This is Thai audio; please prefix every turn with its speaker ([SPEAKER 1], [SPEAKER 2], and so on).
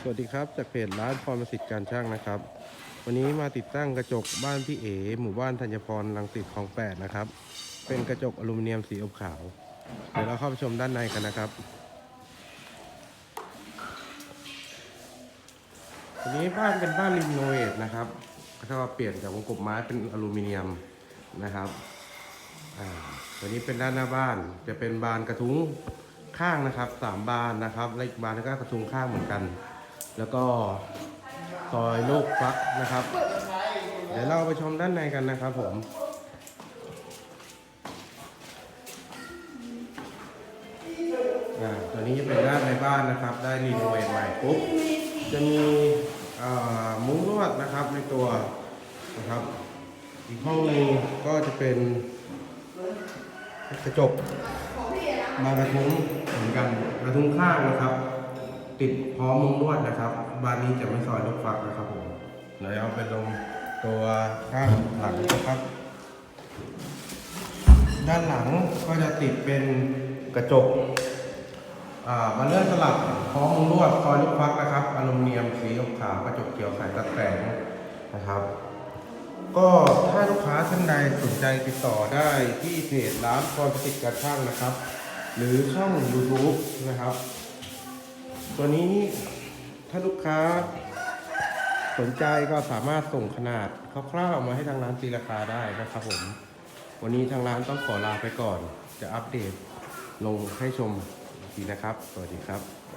[SPEAKER 1] สวัสดีครับ จากเพจร้านพรประสิทธิ์การช่างนะครับ วันนี้มาติดตั้งกระจกบ้านพี่เอหมู่บ้านธัญพรรังสิตคลองแปดนะครับ เป็นกระจกอลูมิเนียมสีอบขาว เดี๋ยวเราเข้าไปชมด้านในกันนะครับวันนี้บ้านเป็นบ้านรีโนเวทนะครับก็ว่าเปลี่ยนจากวงกบไม้เป็นอลูมิเนียมนะครับอ่าตัวนี้เป็นด้านหน้าบ้านจะเป็นบานกระทุ้งข้างนะครับสามบานนะครับและอีกบานก็กระทุ้งข้างเหมือนกัน แล้วก็ซอยลูกฟักนะครับ เดี๋ยวเราไปชมด้านในกันนะครับผมอ่าตัวนี้จะเป็นด้านในบ้านนะครับ ได้รีโนเวทใหม่ปุ๊บ จะมีมุ้งลวดนะครับในตัวนะครับ อีกห้องหนึงก็จะเป็นกระจกมากระทุ้งเหมือนกันกระทุ้งข้างนะครับ ติดพร้อมมุงลวดนะครับ บ้านนี้จะไม่ซอยลูกฟักนะครับผมเดี๋ยวเอาไปลงตัวข้างหลังนะครับ ด้านหลังก็จะติดเป็นกระจกมาเลื่อนสลับพร้อมมุงลวดซอยลูกฟักนะครับอลูมิเนียมสีขาวกระจกเขียวใสตัดแต่งนะครับ ก็ถ้าลูกค้าท่านใดสนใจติดต่อได้ที่เพจร้านพรประสิทธิ์การช่างนะครับ หรือช่อง YouTube นะครับ ตัวนี้ถ้าลูกค้าสนใจก็สามารถส่งขนาดคร่าวๆมาให้ทางร้านตีราคาได้นะครับผม วันนี้ทางร้านต้องขอลาไปก่อน จะอัปเดตลงให้ชมอีกทีนะครับ สวัสดีครับ